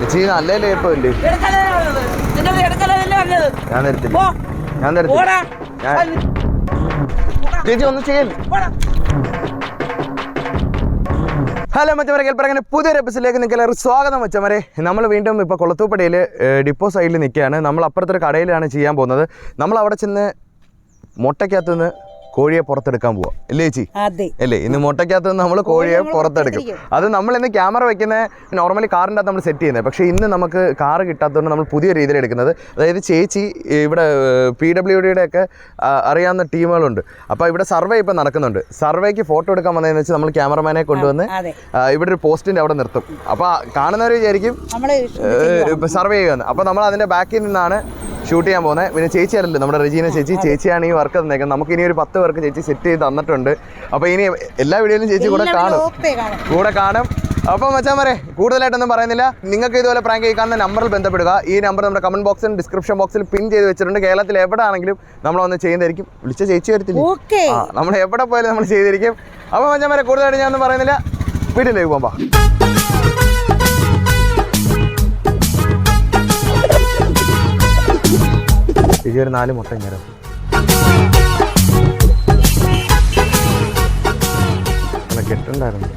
ചേച്ചി നല്ല ലേപ്പല്ലേ ഞാൻ തരത്തില്ല. ഞാൻ തരത്തില്ല. ചേച്ചി ഒന്ന് ചെയ്യല്ലേ ഹലോ മച്ചമരെ കേൾപ്പറങ്ങനെ പുതിയൊരു എപ്പിസോഡിലേക്ക് നിങ്ങൾക്ക് സ്വാഗതം മച്ചമരെ. നമ്മൾ വീണ്ടും ഇപ്പോൾ കൊളത്തൂപ്പടിയിൽ ഡിപ്പോ സൈഡിൽ നിൽക്കുകയാണ്. നമ്മൾ അപ്പുറത്തൊരു കടയിലാണ് ചെയ്യാൻ പോകുന്നത്. നമ്മൾ അവിടെ ചെന്ന് മുട്ടയ്ക്കകത്ത് നിന്ന് കോഴിയെ പുറത്തെടുക്കാൻ പോവാം. അല്ലേ ചേച്ചി? അല്ലേ ഇന്ന് മുട്ടയ്ക്കകത്ത് നിന്ന് നമ്മൾ കോഴിയെ പുറത്തെടുക്കും. അത് നമ്മൾ ഇന്ന് ക്യാമറ വെക്കുന്ന നോർമലി കാറിന്റെ അകത്ത് നമ്മൾ സെറ്റ് ചെയ്യുന്നത് പക്ഷേ ഇന്ന് നമുക്ക് കാറ് കിട്ടാത്തതുകൊണ്ട് നമ്മൾ പുതിയ രീതിയിൽ എടുക്കുന്നത്. അതായത് ചേച്ചി ഇവിടെ പി ഡബ്ല്യു ഡിയുടെ ഒക്കെ അറിയാവുന്ന ടീമുകളുണ്ട്. അപ്പോൾ ഇവിടെ സർവേ ഇപ്പോൾ നടക്കുന്നുണ്ട്. സർവേക്ക് ഫോട്ടോ എടുക്കാൻ വന്നതെന്ന് വെച്ചാൽ നമ്മൾ ക്യാമറമാനെ കൊണ്ടുവന്ന് ഇവിടെ ഒരു പോസ്റ്റിന്റെ അവിടെ നിർത്തും. അപ്പോൾ കാണുന്നവർ വിചാരിക്കും സർവേ ചെയ്യുമെന്ന് അപ്പോൾ നമ്മൾ അതിന്റെ ബാക്കിൽ നിന്നാണ് ഷൂട്ട് ചെയ്യാൻ പോകുന്നത്. പിന്നെ ചേച്ചി അല്ലല്ലോ നമ്മുടെ റെജീന ചേച്ചി. ചേച്ചിയാണ് ഈ വർക്ക് തന്നേക്കുന്നത്. നമുക്ക് ഇനി ഒരു പത്ത് പേർക്ക് ചേച്ചി സെറ്റ് ചെയ്ത് തന്നിട്ടുണ്ട്. അപ്പോൾ ഇനി എല്ലാ വീഡിയോയിലും ചേച്ചി കൂടെ കാണും. കൂടെ കാണും. അപ്പോൾ മച്ചാൻ വരെ കൂടുതലായിട്ടൊന്നും പറയുന്നില്ല. നിങ്ങൾക്ക് ഇതുപോലെ പ്രാങ്ക് കേൾക്കാവുന്ന നമ്പറിൽ ബന്ധപ്പെടുക. ഈ നമ്പർ നമ്മുടെ കമന്റ് ബോക്സിലും ഡിസ്ക്രിപ്ഷൻ ബോക്സിൽ പിൻ ചെയ്ത് വെച്ചിട്ടുണ്ട്. കേരളത്തിൽ എവിടെ ആണെങ്കിലും നമ്മൾ ഒന്ന് ചെയ്യുന്നതായിരിക്കും വിളിച്ച ചേച്ചി വരത്തില്ല? നമ്മൾ എവിടെ പോയാലും നമ്മൾ ചെയ്തിരിക്കും. അപ്പോൾ മച്ചാൻ പറയാം കൂടുതലായിട്ട് ഞാനൊന്നും പറയുന്നില്ല. വീട്ടിലേക്ക് പോകാം ചേച്ചി ഒരു നാല് മുട്ട ഇങ്ങനെ കെട്ടുണ്ടായിരുന്നു.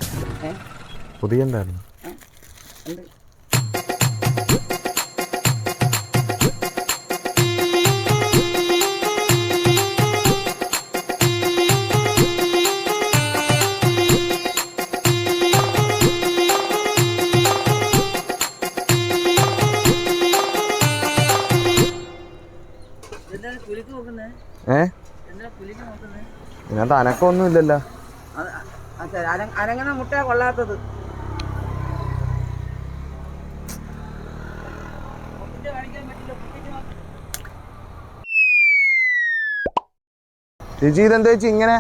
പുതിയ എന്തായിരുന്നു ഏ? ഇതിനകത്ത് അനക്കമൊന്നും ഇല്ലല്ലോ അത് അത് അര- അരങ്ങണ മുട്ട കൊള്ളാത്തത്. ചേച്ചി ഇതെന്താ ചേച്ചി ഇങ്ങനെ?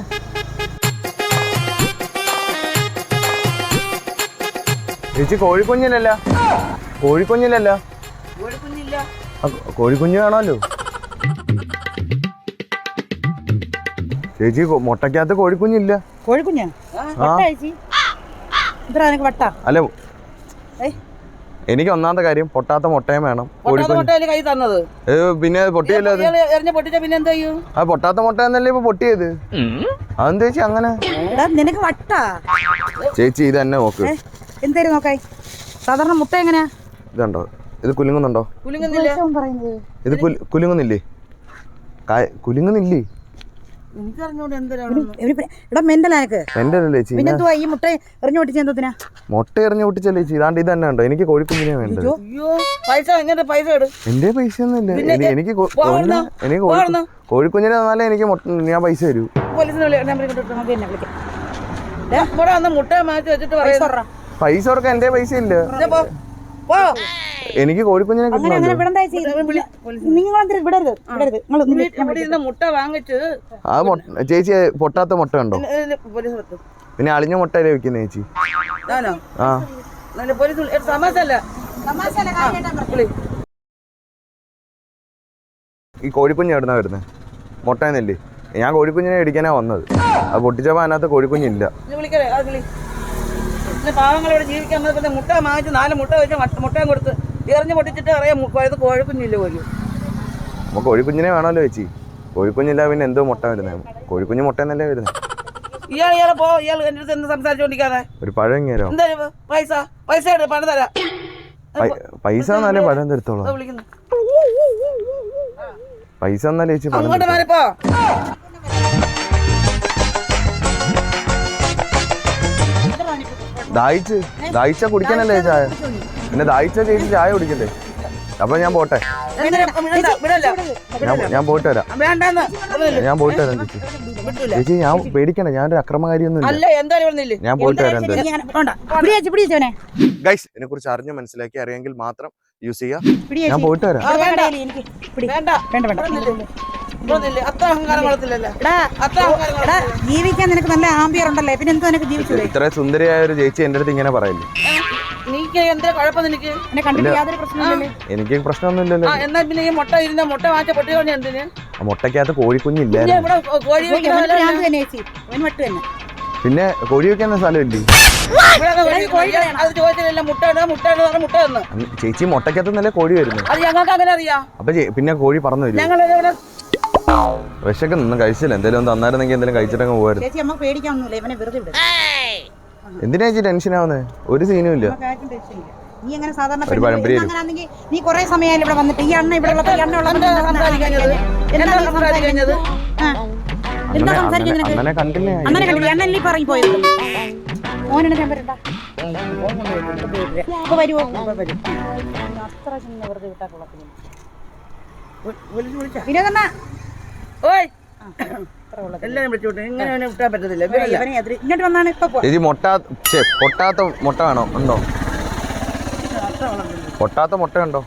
ചേച്ചി കോഴിക്കുഞ്ഞിലല്ല കോഴിക്കുഞ്ഞിലല്ല കോഴിക്കുഞ്ഞില്ല. കോഴിക്കുഞ്ഞ് വേണമല്ലോ. ചേച്ചി മുട്ടക്കകത്ത് കോഴിക്കുഞ്ഞില്ല. കോഴിക്കുഞ്ഞാ? അല്ല എനിക്ക് ഒന്നാമത്തെ കാര്യം പൊട്ടാത്ത മുട്ടയും വേണം പൊട്ടാത്ത കോഴിക്കുഞ്ഞ്. കൈ തന്നത്? ഏ, പിന്നെ പൊട്ടിയല്ലോ പൊട്ടാത്ത മുട്ട എന്നല്ലേ ഇപ്പൊ പൊട്ടിയത്? അതെന്ത് ചേച്ചി അങ്ങനെ? നിനക്ക് വട്ടാ. ചേച്ചി ഇത് തന്നെ നോക്ക്. എന്തായാലും നോക്കായി. സാധാരണ മുട്ട എങ്ങനെയാ? ഇതുണ്ടോ? ഇത് കുലുങ്ങുന്നുണ്ടോ? ഇത് കുലു കുലുങ്ങുന്നില്ലേ? കാ- കുലുങ്ങുന്നില്ലേ? മുട്ട എറിഞ്ഞു പൊട്ടിച്ചല്ലേ ചേച്ചി? ഇതാണ്ട് ഇത് തന്നെ ഉണ്ടോ എനിക്ക് കോഴിക്കുഞ്ഞിനെ വേണ്ടത്. അയ്യോ. പൈസ എങ്ങനെ പൈസ ഇട്. എന്റെ പൈസ ഒന്നും ഇല്ല. എനി- എനിക്ക്. എനിക്ക്. കോഴിക്കുഞ്ഞിനെ തന്നാലേ എനിക്ക് ഞാൻ പൈസ തരൂ. പൈസ കൊടുക്കാൻ എന്റെ പൈസ ഇല്ല. എനിക്ക് കോഴിക്കുഞ്ഞിനെ അങ്ങനെ അങ്ങനെ നിങ്ങൾ വിടരുത് വിടരുത്? മുട്ട വാങ്ങിച്ച് ആ മുട്ട ചേച്ചി പൊട്ടാത്ത മുട്ട കണ്ടോ പിന്നെ അളിഞ്ഞ മുട്ടയിലെ വെക്കുന്ന ചേച്ചി? ആ. ഈ കോഴിക്കുഞ്ഞ് എവിടുന്നാ വരുന്നത് മുട്ടയെന്നല്ലേ ഞാൻ കോഴിക്കുഞ്ഞിനെ ഇടിക്കാനാ വന്നത്. അത് പൊട്ടിച്ചപ്പോ അതിനകത്ത് കോഴിക്കുഞ്ഞില്ല. പാവങ്ങളിവിടെ ജീവിക്കാൻ മുട്ട വാങ്ങിച്ച് നാല് മുട്ട വെച്ച് മട്ട- മുട്ടയും കൊടുത്ത്. എറിഞ്ഞ് പൊട്ടിച്ചിട്ട് അറിയാം മു- ഇത് കോഴിക്കുഞ്ഞില്ല പോലും. നമുക്ക് കോഴിക്കുഞ്ഞിനെ വേണമല്ലോ ചേച്ചി. കോഴിക്കുഞ്ഞില്ല പിന്നെ എന്തോ മുട്ട വരുന്നത് കോഴിക്കുഞ്ഞ് തന്നെ വരുന്നത് ഇയാൾ ഇയാളെ പോ ഇയാൾ എന്റെ അടുത്ത് എന്ത് സംസാരിച്ചോണ്ടിരിക്കാതെ? ഒരു പഴങ്ങേരോ എന്താ ഇത്? പൈസ? പൈസ എടു പണം തരാം. പൈസ എന്നാലേ പഴം തരത്തോളൂ പൈസ എന്നാലേ ചേച്ചി പഴം അങ്ങോട്ട്. മാറിപ്പോ ദാഹിച്ച് ദാഹിച്ച കുടിക്കാനല്ലേ ചായ? പിന്നെ ദാഹിച്ച ചേച്ചി ചായ കുടിക്കണ്ടേ? അപ്പൊ ഞാൻ പോട്ടെ. ഞാൻ പോയിട്ട് വരാം. ഞാൻ പോയിട്ട് വരാം ചേച്ചി. ചേച്ചി ഞാൻ പേടിക്കണ്ട. ഞാനൊരു അക്രമകാരിയൊന്നും ഞാൻ പോയിട്ട് വരാം ഗൈസ് ഇതിനെ കുറിച്ച് അറിഞ്ഞ് മനസ്സിലാക്കി അറിയാമെങ്കിൽ മാത്രം യൂസ് ചെയ്യാം. ഞാൻ പോയിട്ട് വരാം. ജീവിക്കാൻ നിനക്ക് നല്ല ആംബിയർ ഉണ്ടല്ലേ? പിന്നെ എന്തോ നിനക്ക് ജീവിച്ചു ഇത്ര സുന്ദരിയായ ഒരു ചേച്ചി എന്റെ അടുത്ത് ഇങ്ങനെ പറയില്ലേ? എനിക്ക് പ്രശ്നമൊന്നുമില്ലല്ലോ. എന്നാ പിന്നെ ഈ മുട്ട ഇരുന്ന മുട്ട എന്തിന്? മുട്ടയ്ക്കകത്ത് കോഴിക്കുഞ്ഞില്ല പിന്നെ ഇവിടെ കോഴി വെക്കാൻ സ്ഥലമില്ലേ? ഇവിടെ കോഴി അത് ചോദിച്ചില്ല മുട്ട ഇടുക മുട്ട ഇടുക പറഞ്ഞ് മുട്ട തന്നു. ചേച്ചി മുട്ടക്കകത്ത് നല്ല കോഴി വരുന്നു അപ്പൊ പിന്നെ കോഴി പറഞ്ഞു ഞങ്ങൾ ഇവിടെ വിശക്ക് ഒന്നും കഴിച്ചില്ല. എന്തെങ്കിലും ഒന്ന് തന്നായിരുന്നെങ്കിൽ എന്തെങ്കിലും കഴിച്ചിട്ടങ്ങ് പോകായിരുന്നു ചേച്ചി നമുക്ക് പേടിക്കാനൊന്നുമില്ല ഇവനെ വെറുതെ വിടും. എന്തിനാ ചേച്ചി ടെൻഷൻ ആവുന്നത് ഒരു സീനും ഇല്ല. നീ അങ്ങനെ സാധാരണ ഒരു പെണ്ണ് പഴംപൊരി ഇന്ന് അങ്ങനാണെങ്കിൽ നീ കുറെ സമയമായാലും ഇവിടെ വന്നിട്ട് ഈ അണ്ണ ഇവിടെ ഉള്ളപ്പോ ഈ അണ്ണ ഉള്ളപ്പോ എന്താ എന്താ സംസാരിക്കുന്നത് എന്താ സംസാരിക്കുന്നത് ആ. എന്താ അണ്ണനെ സംസാരിക്കുന്നത് അണ്ണനെ- അണ്ണനെ കണ്ടില്ലേ? അണ്ണനെ കണ്ടില്ല അണ്ണല്ലേ പറഞ്ഞു പോയത്? മോനാണ് ഞാൻ വരണ്ട അപ്പൊ വരുമോ അത്ര ചിന്ന വെറുതെ കൊള്ളത്തില്ല. വിനോദണ്ണ. ഓയ്. എല്ലാരും വിളിച്ചോട്ടെ. ഇങ്ങനെ അവനെ വിട്ടാൻ പറ്റത്തില്ല. ഇവരല്ല. ഇവനെ എതിര് ഇങ്ങോട്ട് വന്നാണ് ഇപ്പൊ പോ ചേച്ചി മുട്ട ഛെ, പൊട്ടാത്ത മുട്ട വേണോ? ഉണ്ടോ? പൊട്ടാത്ത മുട്ട ഉണ്ടോ?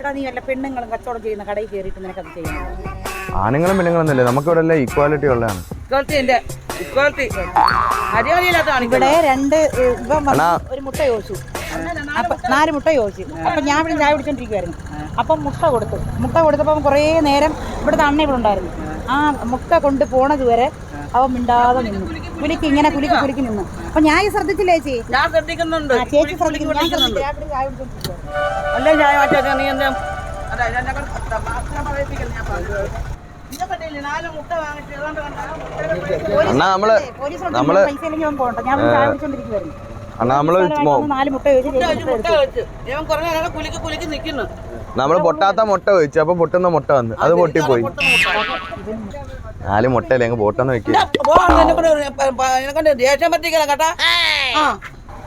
എടാ നീ വല്ല പെണ്ണുങ്ങളും കച്ചവടം ചെയ്യുന്ന കടയിൽ കയറിയിട്ട് ചെയ്യണം ആണുങ്ങളും പെണ്ണുങ്ങളൊന്നുമില്ല നമുക്ക് ഇവിടെ എല്ലാം ഈക്വാലിറ്റി ഉള്ളതാണ് ഇക്വാലിറ്റി ഇവിടെ രണ്ട് ഇവൻ വന്ന് അണ്ണാ. ഒരു മുട്ട ചോദിച്ചു. അപ്പൊ നാല് മുട്ട ചോദിച്ചു. അപ്പൊ ഞാൻ ഇവിടെ ചായ പിടിച്ചോണ്ടിരിക്കുവായിരുന്നു അപ്പം മുട്ട കൊടുത്തു. മുട്ട കൊടുത്തപ്പം കുറേ നേരം ഇവിടുത്തെ അണ്ണ ഇവിടെ ഉണ്ടായിരുന്നു. ആ മുട്ട കൊണ്ട് പോണത് വരെ അവൻ മിണ്ടാതെ നിന്നു. കുലിക്ക് ഇങ്ങനെ കുലിക്ക് കുലിക്ക് നിന്നു. അപ്പൊ ഞാൻ ഈ ശ്രദ്ധിച്ചില്ലേ ചേച്ചി? ഞാൻ ശ്രദ്ധിക്കുന്നുണ്ട്. ചേച്ചി ശ്രദ്ധിക്കുന്നുണ്ട് അല്ലേ ഞാൻ മാറ്റാ നീ എന്താ? അണ്ണാ നമ്മൾ നമ്മൾ പൈസ ഇല്ലെങ്കിൽ അവൻ പോകണ്ട. ഞാൻ ചായ കുടിച്ചോണ്ടിരിക്കുവായിരുന്നു. നമ്മൾ അവസാനമായിട്ട് നാല് മുട്ട ചോദിച്ചു മുട്ട മുട്ട മുട്ട ഇവൻ കുറേ നേരം കുലുക്കി കുലുക്കി നിൽക്കുന്നു നമ്മൾ പൊട്ടാത്ത മുട്ട വെച്ചു അപ്പൊ പൊട്ടുന്ന മുട്ട വന്ന്. അത് പൊട്ടിപ്പോയി. നാല് മുട്ടയല്ലേ അങ്ങ് പൊട്ടെന്ന് വെക്കുക ദേഷ്യം പറ്റിക്കണം കേട്ടാ. ആ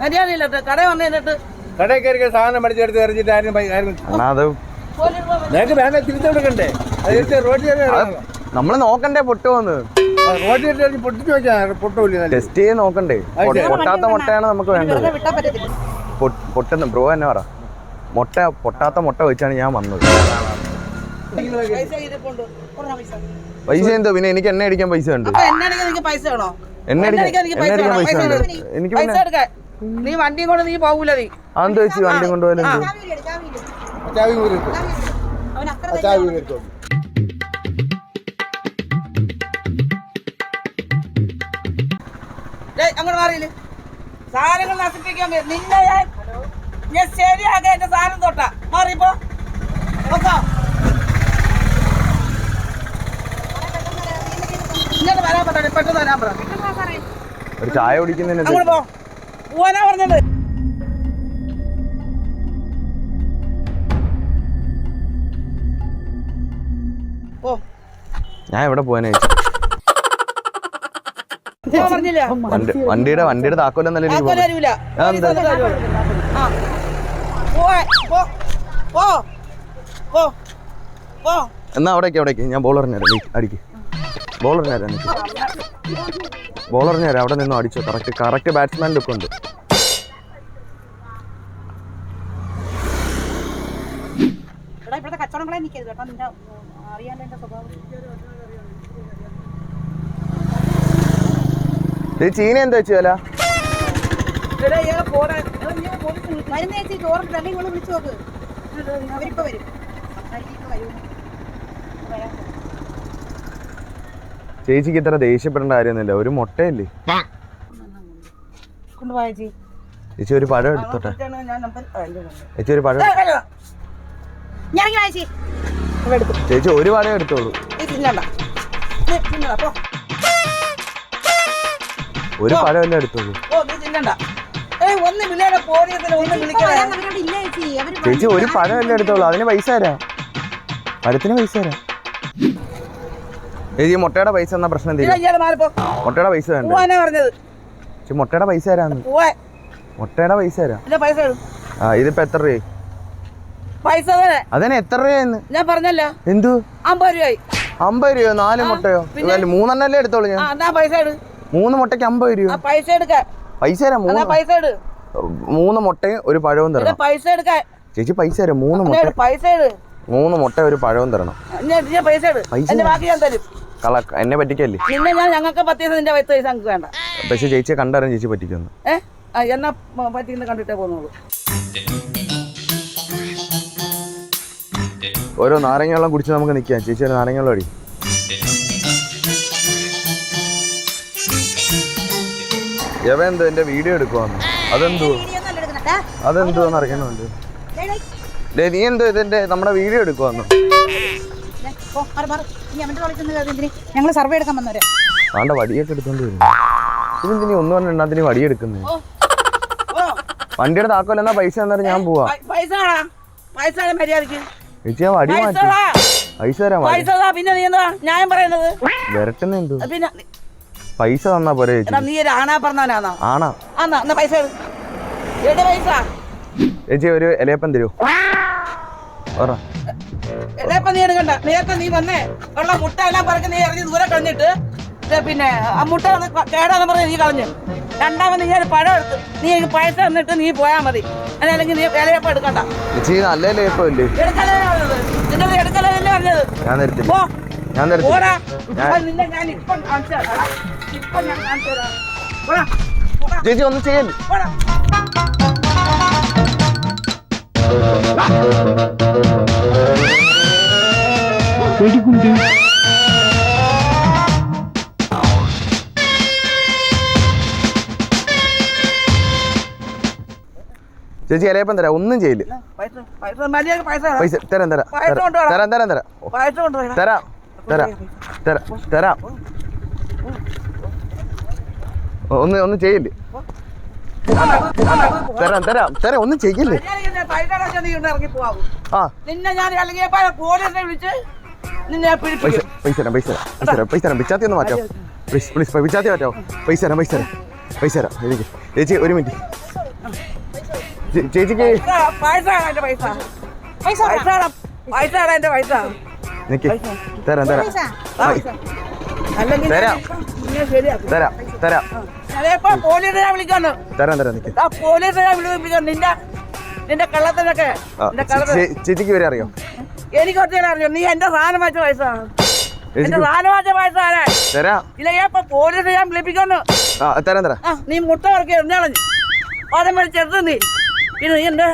മര്യാദയില്ല കട വന്നു എന്നിട്ട് കടയിൽ കയറി സാധനം മേടിച്ചെടുത്ത് എറിഞ്ഞിട്ട് ആരും അത് തിരിച്ചു കൊടുക്കണ്ടേ റോഡിൽ നമ്മൾ നമ്മൾ നോക്കണ്ടേ പൊട്ടുവന്ന്. ടെസ്റ്റ് ചെയ്ത് നോക്കണ്ടേ. പൊട്ടാത്ത മുട്ടയാണ് നമുക്ക് വേണ്ടത്. പൊട്ടുന്ന ബ്രോ തന്നെ പറ. മുട്ട പൊട്ടാത്ത മുട്ട വെച്ചാണ് ഞാൻ വന്നത്. പൈസ എന്തോ? പിന്നെ എനിക്ക് എണ്ണ അടിക്കാൻ പൈസ ഉണ്ട്. അപ്പൊ എന്നെ അടിക്കാൻ പൈസ വേണോ? എണ്ണ എന്നെ അടിക്കാൻ പൈസ ഉണ്ട്. എനിക്ക് പിന്നെ നീ വണ്ടിയും കൊണ്ട് നീ പോകൂല നീ. അതെന്ത് വെച്ച് വണ്ടി കൊണ്ടുപോയാലും അങ്ങോട്ട് മാറിയില്ല? സാധനങ്ങൾ നശിപ്പിക്കാൻ. നിന്നെ ഞാൻ ഞാൻ ശരിയാകെ എന്റെ സാധനം തൊട്ടാ. മാറിപ്പോ നോക്കോ. ഇങ്ങോട്ട് വരാൻ പറ്റാ പെട്ടെന്ന് വരാൻ പറ. ഒരു ചായ കുടിക്കുന്നതിന് അങ്ങോട്ട് പോ. പോവാനാ പറഞ്ഞത്. ഓ ഞാൻ എവിടെ പോകാനാ ഞാൻ പറഞ്ഞില്ല വണ്ടി വണ്ടിയുടെ വണ്ടിയുടെ താക്കോലെന്നല്ല എനിക്ക് ആക്കോൽ തരൂല അതെന്താ? പോലീസ് വന്ന് തരുള്ളൂ. ആ. വണ്ടിയുടെ പോ പോ പോ എന്നാ അവിടേക്ക് അവിടേക്ക്. ഞാൻ ബോൾ എറിഞ്ഞുതരാം അടിക്ക്. ബോൾ എറിഞ്ഞുതരാം എനിക്ക്. ബോൾ എറിഞ്ഞുതരാം അവിടെ നിന്നും അടിച്ചോ. കറക്റ്റ് കറക്റ്റ് ബാറ്റ്സ്മാൻ ലുക്ക് ഉണ്ട്. കച്ചവടം കച്ചവടങ്ങളെ നിൽക്കരുത് കേട്ടോ. നിന്റെ അറിയാൻ എന്റെ സ്വഭാവം. ഇത് ചീന എന്താ വെച്ചു വില? ചേച്ചിക്ക് ഇത്ര ദേഷ്യപ്പെടേണ്ട കാര്യമൊന്നുമില്ല. ഒരു മുട്ടയല്ലേ? ചേച്ചി? ഒരു പഴം എടുത്തോട്ടെ. ചേച്ചി ഒരു പഴം ചേച്ചി. ഒരു പഴം എടുത്തോളൂ. വരാൻ പഴമല്ലേ എടുത്തുള്ളൂ. ചേച്ചി ഒരു പഴമല്ലേ എടുത്തോളൂ അതിന് പൈസ തരാം. പഴത്തിന് പൈസ തരാം. ചേച്ചി മുട്ടയുടെ പൈസ എന്നാ പ്രശ്നം. മുട്ടയുടെ പൈസ വേണ്ട മുട്ടയുടെ പൈസ തരാന്ന്. മുട്ടയുടെ പൈസ തരാം. ആ ഇതിപ്പോ എത്ര രൂപ പൈസ അതന്നെ അതിന് എത്ര രൂപയെന്ന് ഞാൻ പറഞ്ഞല്ലോ. എന്തു? അമ്പത് രൂപയായി. അമ്പത് രൂപയോ? നാല് മുട്ടയോ? മൂന്നെണ്ണല്ലേ എടുത്തോളൂ ഞാൻ. പൈസ ഇട്. മൂന്ന് മുട്ടയ്ക്ക് അമ്പത് രൂപ പൈസ എടുക്കാൻ പൈസ തരാം മൂന്ന്? പൈസ ഇട്. മൂന്ന് മുട്ടയും ഒരു പഴവും തരണം. പൈസ എടുക്കാൻ ചേച്ചി പൈസ തരാം മൂന്ന് മുട്ട പൈസ മൂന്ന് മുട്ട ഒരു പഴവും തരണം. പൈസ പൈസ കള എന്നെ പറ്റിക്കല്ലേ? നിന്നെ ഞാൻ ഞങ്ങൾക്ക് പത്ത് ദിവസം നിന്റെ പൈസ പൈസ നമുക്ക് വേണ്ട. പക്ഷെ ചേച്ചിയെ കണ്ടറിയാൻ ചേച്ചി പറ്റിക്കുന്നു. ഏ? എന്നാ പറ്റിക്കുന്ന കണ്ടിട്ടേ പോന്നോളൂ. ഓരോ നാരങ്ങ വെള്ളം കുടിച്ച് നമുക്ക് നിൽക്കാം ചേച്ചി ഒരു നാരങ്ങ വെള്ളം അടി. എവ എന്തോ എന്റെ വീഡിയോ എടുക്കുവാന്ന് അതെന്തോ? അതെന്തോന്ന് അറിയണുണ്ട് നീ എന്തോ ഇതെന്റെ നമ്മുടെ വീഡിയോ എടുക്കുവാന്ന്. ഞങ്ങൾ സർവേ എടുക്കാൻ വന്നവരെ. ആണ്ട വടിയൊക്കെ എടുത്തോണ്ട് വരും ഇതെന്തിനീ ഒന്ന് പറഞ്ഞ അതിന് വടിയെടുക്കുന്നത് ഓ വണ്ടിയുടെ താക്കോൽ എന്നാ പൈസ തന്നാലും ഞാൻ പോവാ. പൈസ പൈസ മര്യാദയ്ക്ക് ചേച്ചി വടി മാറ്റി. പൈസ തരാൻ പിന്നെ നീ എന്താ? ഞാൻ പറയുന്നത്? വരട്ടുന്നെന്തോ പിന്നെ പൈസ തന്നാ പോരെ ചേച്ചി. നീ ഒരു ആണാ പറഞ്ഞവനാണോ ആണാ. ആന്നാ എന്നാ പൈസ എടു. എവിടെ പൈസ? ചേച്ചി ഒരു ഇലയപ്പം തരൂ. പറ. എടേപ്പ നീ എടുക്കണ്ട. നേരത്തെ നീ വന്നേ. ഉള്ള മുട്ട എല്ലാം പറക്കി നീ ഇറങ്ങി ദൂരെ കളഞ്ഞിട്ട് ദേ പിന്നെ ആ മുട്ട ഒന്ന് ക- കേടാന്ന് പറഞ്ഞ് നീ കളഞ്ഞു. രണ്ടാമത് നീ ഒരു പഴം എടുത്ത് നീ എനിക്ക് പൈസ തന്നിട്ട് നീ പോയാ മതി. അല്ലെങ്കിൽ നീ വിലയപ്പം എടുക്കണ്ട. ചേച്ചി ഇത് നല്ല ഇലയപ്പം ഇല്ലേ എടുക്കലേ പറഞ്ഞത്? നിന്നത് എടുക്കലല്ലേ പറഞ്ഞത്? ഞാൻ തരത്തില്ല. പോ. ഞാൻ തരത്തില്ല. പോടാ ഞാൻ- അത് നിന്നെ ഞാൻ ഇപ്പം കാണിച്ചു തരാം. ചേച്ചി ഒന്നും ചെയ്യല്ലേ പോടാ ചേച്ചി ഇലയപ്പം തരാം. ഒന്നും ചെയ്യില്ല. പൈസ തരാം. പൈസ തരാം തരാം തരാം. തരാം തരാം തരാം തരാം തരാം. ഒന്ന് ഒന്ന് ചെയ്യില്ലേ? തരാം തരാം തരാം ഒന്നും ചെയ്യില്ലേ? ആ. നിന്നെ ഞാൻ അല്ലെങ്കിൽ പോലീസിനെ വിളിച്ച് നിന്നെ ഞാൻ പൈസ തരാം പൈസ തരാം പൈസ തരാം പൈസ തരാം. പിച്ചാത്തി ഒന്ന് മാറ്റാം. പ്ലീസ് പ്ലീസ് പിച്ചാത്തി മാറ്റാമോ പൈസ തരാം പൈസ തരാം പൈസ തരാം. എനിക്ക് ചേച്ചി ഒരു മിനിറ്റ്. ചേച്ചിക്ക് തരാം തരാം. അല്ലെങ്കിൽ തരാം. തരാം തരാം. നിന്റെ കള്ളത്തിനൊക്കെ ചേച്ചിക്ക് വരെ അറിയോ? എനിക്ക് ഒറ്റ അറിയോ നീ എന്റെ സാധനം വെച്ച എന്റെ സാധനം തരാം. ഇല്ല ഇപ്പൊ പോലീസ് ഞാൻ വിളിപ്പിക്കുന്നു. ആ തരാം തരാം. നീ മുട്ട എറിഞ്ഞാളഞ്ഞു വലിച്ചെടുത്ത് നീ. പിന്നെ നീ എന്താ?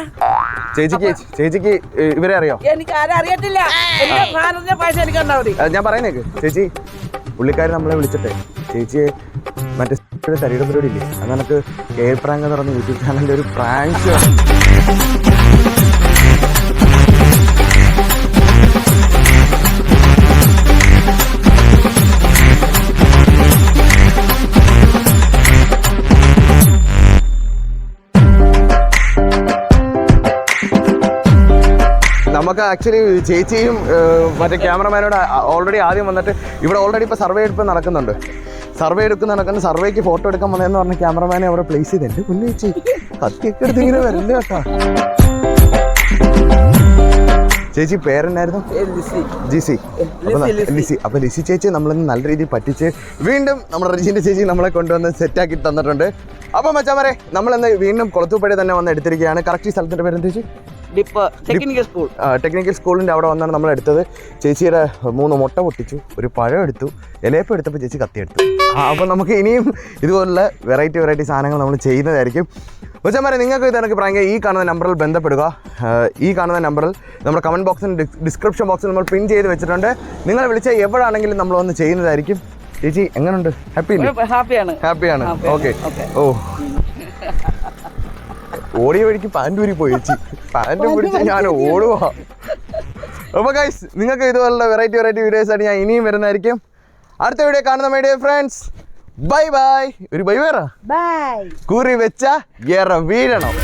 ചേച്ചിക്ക് ചേച്ചിക്ക് ഇവരെ അറിയോ? എനിക്ക് ആരും അറിയത്തില്ല. എന്റെ സാധനത്തിന്റെ പൈസ എനിക്ക് ഉണ്ടാവും ഞാൻ പറയുന്നേക്ക്. ചേച്ചി പുള്ളിക്കാരൻ നമ്മളെ വിളിച്ചിട്ടെ ചേച്ചി മറ്റേ ശരീരം പരിപാടി ഇല്ലേ? അത് നമുക്ക് എയർ പ്രാങ്ക് എന്ന് പറഞ്ഞ യൂട്യൂബ് ചാനലിന്റെ ഒരു പ്രാങ്ക് നമുക്ക് ആക്ച്വലി ചേച്ചിയും മറ്റേ ക്യാമറമാനോട് ഓൾറെഡി ആദ്യം വന്നിട്ട് ഇവിടെ ഓൾറെഡി ഇപ്പോൾ സർവേ എടുപ്പ് നടക്കുന്നുണ്ട്. സർവേ എടുക്കുന്ന നടക്കുന്ന സർവേക്ക് ഫോട്ടോ എടുക്കാൻ വന്നതെന്ന് പറഞ്ഞ ക്യാമറമാനെ അവിടെ പ്ലേസ് ചെയ്ത്. എന്റെ പുല്ല് ചേച്ചി കത്തിയൊക്കെ എടുത്ത് ഇങ്ങനെ വരില്ല കേട്ടാ ചേച്ചി പേരെന്നായിരുന്നു? ജിസി. ലിസി അപ്പൊ ലിസി. ചേച്ചി നമ്മളിന്ന് നല്ല രീതിയിൽ പറ്റിച്ച് വീണ്ടും നമ്മുടെ റിജിന്റെ ചേച്ചി നമ്മളെ കൊണ്ടുവന്ന് സെറ്റാക്കി തന്നിട്ടുണ്ട്. അപ്പൊ നമ്മൾ നമ്മളിന്ന് വീണ്ടും കൊളത്തൂപ്പടി തന്നെ വന്ന് എടുത്തിരിക്കുകയാണ്. കറക്റ്റ് സ്ഥലത്തിന്റെ പേരെന്താ ചേച്ചി? ടെക്നിക്കൽ സ്കൂൾ ടെക്നിക്കൽ സ്കൂളിന്റെ അവിടെ വന്നാണ് നമ്മൾ എടുത്തത്. ചേച്ചിയുടെ മൂന്ന് മുട്ട പൊട്ടിച്ചു ഒരു പഴം എടുത്തു ഇലയപ്പം എടുത്തപ്പോൾ ചേച്ചി കത്തിയെടുത്തു അപ്പോൾ നമുക്ക് ഇനിയും ഇതുപോലുള്ള വെറൈറ്റി വെറൈറ്റി സാധനങ്ങൾ നമ്മൾ ചെയ്യുന്നതായിരിക്കും. ഉച്ചമാരെ നിങ്ങൾക്ക് ഇതെനിക്ക് പറയുക പ്രാങ്ക് ഈ കാണുന്ന നമ്പറിൽ ബന്ധപ്പെടുക. ഈ കാണുന്ന നമ്പറിൽ നമ്മുടെ കമന്റ് ബോക്സിൽ ഡിസ്ക്രിപ്ഷൻ ബോക്സിൽ നമ്മൾ പിൻ ചെയ്ത് വെച്ചിട്ടുണ്ട്. നിങ്ങളെ വിളിച്ച എവിടെയാണെങ്കിലും നമ്മൾ വന്ന് ചെയ്യുന്നതായിരിക്കും. ചേച്ചി എങ്ങനെയുണ്ട് ഹാപ്പി ഹാപ്പിയാണ് ഹാപ്പിയാണ് ഓക്കെ ഓ. ഓടിയ വഴിക്ക് പാന്റ് ഊരി പോയി ചേച്ചി. പാന്റ് പിടിച്ച് ഞാൻ ഓടുവാ. അപ്പൊ ഗൈസ് നിങ്ങൾക്ക് ഇതുപോലുള്ള വെറൈറ്റി വെറൈറ്റി വീഡിയോസ് ആണ് ഞാൻ ഇനിയും വരുന്നതായിരിക്കും. അടുത്ത വീഡിയോ കാണുന്ന my dear friends bye bye ഒരു ബൈ വേറാ. ബൈ കുറി വെച്ച എറ വീഴണം.